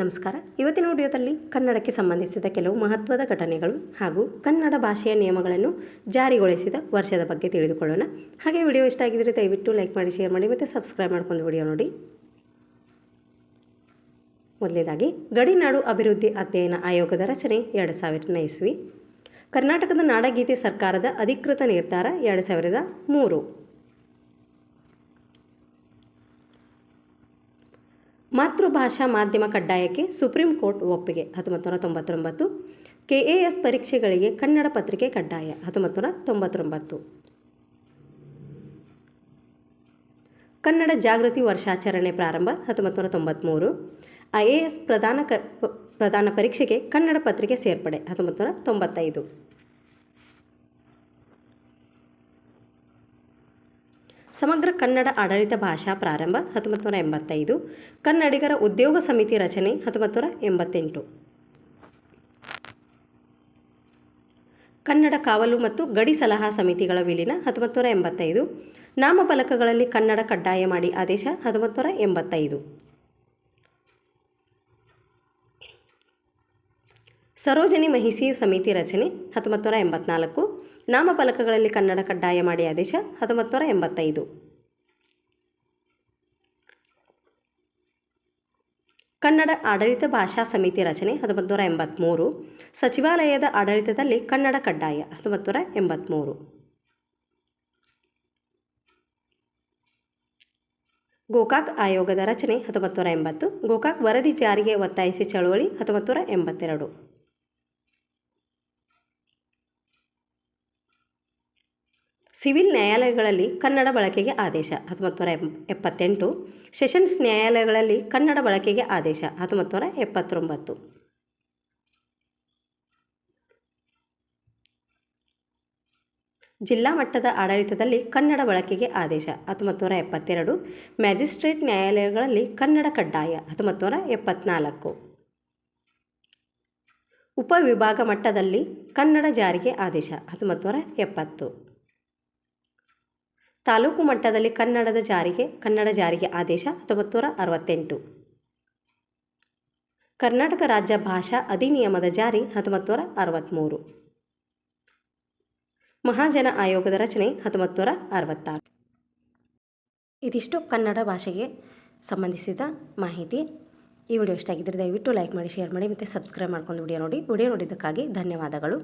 ನಮಸ್ಕಾರ. ಇವತ್ತಿನ ವಿಡಿಯೋದಲ್ಲಿ ಕನ್ನಡಕ್ಕೆ ಸಂಬಂಧಿಸಿದ ಕೆಲವು ಮಹತ್ವದ ಘಟನೆಗಳು ಹಾಗೂ ಕನ್ನಡ ಭಾಷೆಯ ನಿಯಮಗಳನ್ನು ಜಾರಿಗೊಳಿಸಿದ ವರ್ಷದ ಬಗ್ಗೆ ತಿಳಿದುಕೊಳ್ಳೋಣ. ಹಾಗೆ ವಿಡಿಯೋ ಇಷ್ಟ ಆಗಿದ್ದರೆ ದಯವಿಟ್ಟು ಲೈಕ್ ಮಾಡಿ ಶೇರ್ ಮಾಡಿ ಮತ್ತು ಸಬ್ಸ್ಕ್ರೈಬ್ ಮಾಡ್ಕೊಂಡು ವಿಡಿಯೋ ನೋಡಿ. ಮೊದಲನೇದಾಗಿ ಗಡಿನಾಡು ಅಭಿವೃದ್ಧಿ ಅಧ್ಯಯನ ಆಯೋಗದ ರಚನೆ ಎರಡು ಸಾವಿರದ ಇಸ್ವಿ. ಕರ್ನಾಟಕದ ನಾಡಗೀತೆ ಸರ್ಕಾರದ ಅಧಿಕೃತ ನಿರ್ಧಾರ ಎರಡು ಸಾವಿರದ ಮೂರು. ಮಾತೃಭಾಷಾ ಮಾಧ್ಯಮ ಕಡ್ಡಾಯಕ್ಕೆ ಸುಪ್ರೀಂ ಕೋರ್ಟ್ ಒಪ್ಪಿಗೆ. ಹತ್ತೊಂಬತ್ತು ನೂರ ತೊಂಬತ್ತೊಂಬತ್ತು ಕೆ ಎ ಎಸ್ ಪರೀಕ್ಷೆಗಳಿಗೆ ಕನ್ನಡ ಪತ್ರಿಕೆ ಕಡ್ಡಾಯ. ಹತ್ತೊಂಬತ್ತು ತೊಂಬತ್ತೊಂಬತ್ತು. ಕನ್ನಡ ಜಾಗೃತಿ ವರ್ಷಾಚರಣೆ ಪ್ರಾರಂಭ ಹತ್ತೊಂಬತ್ತು ತೊಂಬತ್ತ್ಮೂರು ಐ ಎ ಎಸ್ ಪ್ರಧಾನ ಕ ಪ್ರಧಾನ ಪರೀಕ್ಷೆಗೆ ಕನ್ನಡ ಪತ್ರಿಕೆ ಸೇರ್ಪಡೆ ಹತ್ತೊಂಬತ್ತು ನೂರ ತೊಂಬತ್ತೈದು. ಸಮಗ್ರ ಕನ್ನಡ ಆಡಳಿತ ಭಾಷಾ ಪ್ರಾರಂಭ ಹತ್ತೊಂಬತ್ತು ನೂರ ಎಂಬತ್ತೈದು, ಕನ್ನಡಿಗರ ಉದ್ಯೋಗ ಸಮಿತಿ ರಚನೆ ಹತ್ತೊಂಬತ್ತು ನೂರ ಎಂಬತ್ತೆಂಟು. ಕನ್ನಡ ಕಾವಲು ಮತ್ತು ಗಡಿ ಸಲಹಾ ಸಮಿತಿಗಳ ವಿಲೀನ ಹತ್ತೊಂಬತ್ತು ನೂರ ಎಂಬತ್ತೈದು, ನಾಮಫಲಕಗಳಲ್ಲಿ ಕನ್ನಡ ಕಡ್ಡಾಯ ಮಾಡಿ ಆದೇಶ ಹತ್ತೊಂಬತ್ತು ನೂರ ಎಂಬತ್ತೈದು. ಸರೋಜಿನಿ ಮಹಿಷಿ ಸಮಿತಿ ರಚನೆ ಹತ್ತೊಂಬತ್ತು ನೂರ ಎಂಬತ್ನಾಲ್ಕು ನಾಮಫಲಕಗಳಲ್ಲಿ ಕನ್ನಡ ಕಡ್ಡಾಯ ಮಾಡಿ ಆದೇಶ ಹತ್ತೊಂಬತ್ತು ನೂರ ಎಂಬತ್ತೈದು. ಕನ್ನಡ ಆಡಳಿತ ಭಾಷಾ ಸಮಿತಿ ರಚನೆ ಹತ್ತೊಂಬತ್ತು ನೂರ ಎಂಬತ್ತ್ಮೂರು ಸಚಿವಾಲಯದ ಆಡಳಿತದಲ್ಲಿ ಕನ್ನಡ ಕಡ್ಡಾಯ ಹತ್ತೊಂಬತ್ತು ನೂರ ಎಂಬತ್ತ್ಮೂರು ಗೋಕಾಕ್ ಆಯೋಗದ ರಚನೆ ಹತ್ತೊಂಬತ್ತು ನೂರ ಎಂಬತ್ತು. ಗೋಕಾಕ್ ವರದಿ ಜಾರಿಗೆ ಒತ್ತಾಯಿಸಿ ಚಳುವಳಿ ಹತ್ತೊಂಬತ್ತು ನೂರ ಎಂಬತ್ತೆರಡು. ಸಿವಿಲ್ ನ್ಯಾಯಾಲಯಗಳಲ್ಲಿ ಕನ್ನಡ ಬಳಕೆಗೆ ಆದೇಶ ಹತ್ತೊಂಬತ್ತು ಎಪ್ಪತ್ತೆಂಟು. ಸೆಷನ್ಸ್ ನ್ಯಾಯಾಲಯಗಳಲ್ಲಿ ಕನ್ನಡ ಬಳಕೆಗೆ ಆದೇಶ ಹತ್ತೊಂಬತ್ತು ಎಪ್ಪತ್ತೊಂಬತ್ತು. ಜಿಲ್ಲಾ ಮಟ್ಟದ ಆಡಳಿತದಲ್ಲಿ ಕನ್ನಡ ಬಳಕೆಗೆ ಆದೇಶ ಹತ್ತೊಂಬತ್ತು ನೂರ ಎಪ್ಪತ್ತೆರಡು. ಮ್ಯಾಜಿಸ್ಟ್ರೇಟ್ ನ್ಯಾಯಾಲಯಗಳಲ್ಲಿ ಕನ್ನಡ ಕಡ್ಡಾಯ ಹತ್ತೊಂಬತ್ತು ನೂರ ಎಪ್ಪತ್ನಾಲ್ಕು ಉಪವಿಭಾಗ ಮಟ್ಟದಲ್ಲಿ ಕನ್ನಡ ಜಾರಿಗೆ ಆದೇಶ ಹತ್ತೊಂಬತ್ತು ಎಪ್ಪತ್ತು. ತಾಲೂಕು ಮಟ್ಟದಲ್ಲಿ ಕನ್ನಡದ ಜಾರಿಗೆ, ಕನ್ನಡ ಜಾರಿಗೆ ಆದೇಶ ಹತ್ತೊಂಬತ್ತು ನೂರ ಅರವತ್ತೆಂಟು. ಕರ್ನಾಟಕ ರಾಜ್ಯ ಭಾಷಾ ಅಧಿನಿಯಮದ ಜಾರಿ ಹತ್ತೊಂಬತ್ತು ನೂರ ಅರವತ್ತ್ಮೂರು ಮಹಾಜನ ಆಯೋಗದ ರಚನೆ ಹತ್ತೊಂಬತ್ತು ನೂರ ಅರವತ್ತಾರು. ಇದಿಷ್ಟು ಕನ್ನಡ ಭಾಷೆಗೆ ಸಂಬಂಧಿಸಿದ ಮಾಹಿತಿ. ಈ ವಿಡಿಯೋ ಇಷ್ಟ ಆಗಿದ್ದರೆ ದಯವಿಟ್ಟು ಲೈಕ್ ಮಾಡಿ, ಶೇರ್ ಮಾಡಿ ಮತ್ತು ಸಬ್ಸ್ಕ್ರೈಬ್ ಮಾಡ್ಕೊಂಡು ವಿಡಿಯೋ ನೋಡಿ. ವಿಡಿಯೋ ನೋಡಿದ್ದಕ್ಕಾಗಿ ಧನ್ಯವಾದಗಳು.